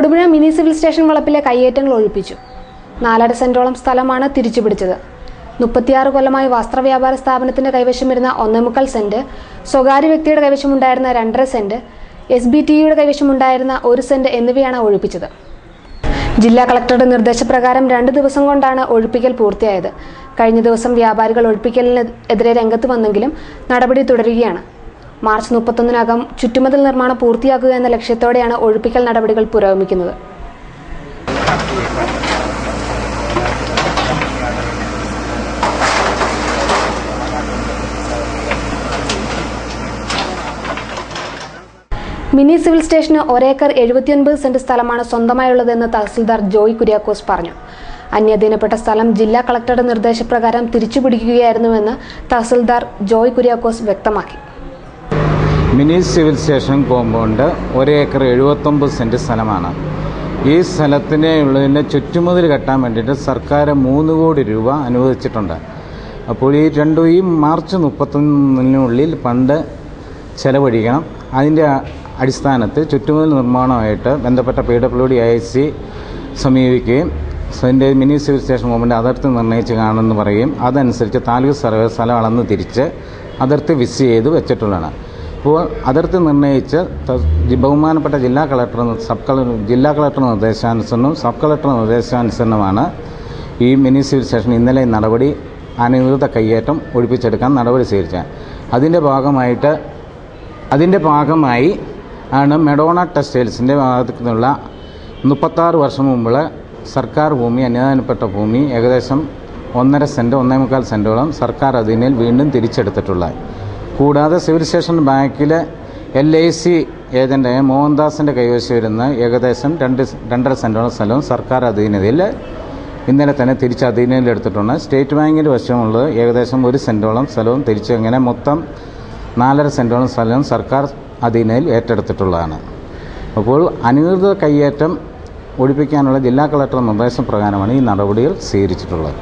Thodupuzha mini civil station വളപ്പിലെ കയ്യേറ്റങ്ങൾ ഒഴിപ്പിച്ചു. നാലര സെന്റോളം സ്ഥലമാണ് തിരിച്ചുപിടിച്ചത്. മുപ്പത്തിയാറ് കൊല്ലമായി വസ്ത്രവ്യാപാര സ്ഥാപനത്തിന്റെ കൈവശം വരുന്ന ഒന്നേമുക്കാൽ സെന്റ് സ്വകാര്യ വ്യക്തിയുടെ കൈവശമുണ്ടായിരുന്ന രണ്ടര സെന്റ് എസ് ബി ടി യുടെ കൈവശമുണ്ടായിരുന്ന ഒരു സെന്റ് എന്നിവയാണ് ഒഴിപ്പിച്ചത്. ജില്ലാ കളക്ടറുടെ നിർദ്ദേശപ്രകാരം രണ്ട് ദിവസം കൊണ്ടാണ് ഒഴിപ്പിക്കൽ പൂർത്തിയായത്. കഴിഞ്ഞ ദിവസം വ്യാപാരികൾ ഒഴിപ്പിക്കലിനെതിരെ രംഗത്ത് വന്നെങ്കിലും നടപടി തുടരുകയാണ്. മാർച്ച് മുപ്പത്തൊന്നിനകം ചുറ്റുമതിൽ നിർമ്മാണം പൂർത്തിയാക്കുക എന്ന ലക്ഷ്യത്തോടെയാണ് ഒഴിപ്പിക്കൽ നടപടികൾ പുരോഗമിക്കുന്നത്. മിനി സിവിൽ സ്റ്റേഷന് ഒരേക്കർ എഴുപത്തിയൊൻപത് സെന്റ് സ്ഥലമാണ് സ്വന്തമായുള്ളതെന്ന് തഹസിൽദാർ ജോയ് കുര്യാക്കോസ് പറഞ്ഞു. അന്യധീനപ്പെട്ട സ്ഥലം ജില്ലാ കളക്ടറുടെ നിർദ്ദേശപ്രകാരം തിരിച്ചുപിടിക്കുകയായിരുന്നുവെന്ന് തഹസിൽദാർ ജോയ് കുര്യാക്കോസ് വ്യക്തമാക്കി. മിനി സിവിൽ സ്റ്റേഷൻ കോമ്പൗണ്ട് ഒരേക്കർ എഴുപത്തൊമ്പത് സെന്റ് സ്ഥലമാണ്. ഈ സ്ഥലത്തിനെ ഉള്ളതിന്റെ ചുറ്റുമുതൽ കെട്ടാൻ വേണ്ടിയിട്ട് സർക്കാർ മൂന്ന് കോടി രൂപ അനുവദിച്ചിട്ടുണ്ട്. അപ്പോൾ ഈ രണ്ടു ഈ മാർച്ച് മുപ്പത്തൊന്നിനുള്ളിൽ പണ്ട് ചെലവഴിക്കണം. അതിന്റെ അടിസ്ഥാനത്തിൽ ചുറ്റുമുതൽ നിർമ്മാണമായിട്ട് ബന്ധപ്പെട്ട P W D I C സമീപിക്കുകയും അതിന്റെ മിനി സിവിൽ സ്റ്റേഷൻ കോമ്പൗണ്ട് അതിർത്തി നിർണയിച്ച് കാണുമെന്ന് പറയും അതനുസരിച്ച് താലൂക്ക് സർവേ സ്ഥലം അളന്ന് തിരിച്ച് അതിർത്തി വിസ് ചെയ്ത് വെച്ചിട്ടുള്ളതാണ്. അപ്പോൾ അതിർത്തി നിർണയിച്ച് ബഹുമാനപ്പെട്ട ജില്ലാ കളക്ടർ സബ് കളക്ടർ ജില്ലാ കളക്ടർ നിർദ്ദേശാനുസരണവും സബ് കളക്ടർ നിർദ്ദേശാനുസരണമാണ് ഈ മിനി സിവിൽ സ്റ്റേഷൻ ഇന്നലെ നടപടി അനധികൃത കയ്യേറ്റം ഒഴിപ്പിച്ചെടുക്കാൻ നടപടി സ്വീകരിച്ചത്. അതിന്റെ ഭാഗമായിട്ട് അതിന്റെ ഭാഗമായി ആണ് മെഡോണ ടെക്സ്റ്റൈൽസിന്റെ ഭാഗത്തു നിന്നുള്ള മുപ്പത്താറ് വർഷം മുമ്പുള്ള സർക്കാർ ഭൂമി അന്യദാനപ്പെട്ട ഭൂമി ഏകദേശം ഒന്നര സെന്റ് ഒന്നേ മുക്കാൽ സെന്റോളം സർക്കാർ അധീനയിൽ വീണ്ടും തിരിച്ചെടുത്തിട്ടുള്ളത്. കൂടാതെ സിവിൽ സ്റ്റേഷൻ ബാങ്കിലെ എൽ ഐ സി ഏജന്റായ മോഹൻദാസിന്റെ കൈവശം വരുന്ന ഏകദേശം രണ്ട് രണ്ടര സെന്റോളം സ്ഥലവും സർക്കാർ അധീനതയിൽ ഇന്നലെ തന്നെ തിരിച്ച് അധീനതയിലെടുത്തിട്ടുണ്ട്. സ്റ്റേറ്റ് ബാങ്കിന്റെ വശമുള്ളത് ഏകദേശം ഒരു സെന്റോളം സ്ഥലവും തിരിച്ച് ഇങ്ങനെ മൊത്തം നാലര സെന്റോളം സ്ഥലവും സർക്കാർ അധീനയിൽ ഏറ്റെടുത്തിട്ടുള്ളതാണ്. അപ്പോൾ അനധികൃത കയ്യേറ്റം ഒഴിപ്പിക്കാനുള്ള ജില്ലാ കളക്ടർ നിർദ്ദേശപ്രകാരമാണ് ഈ നടപടികൾ സ്വീകരിച്ചിട്ടുള്ളത്.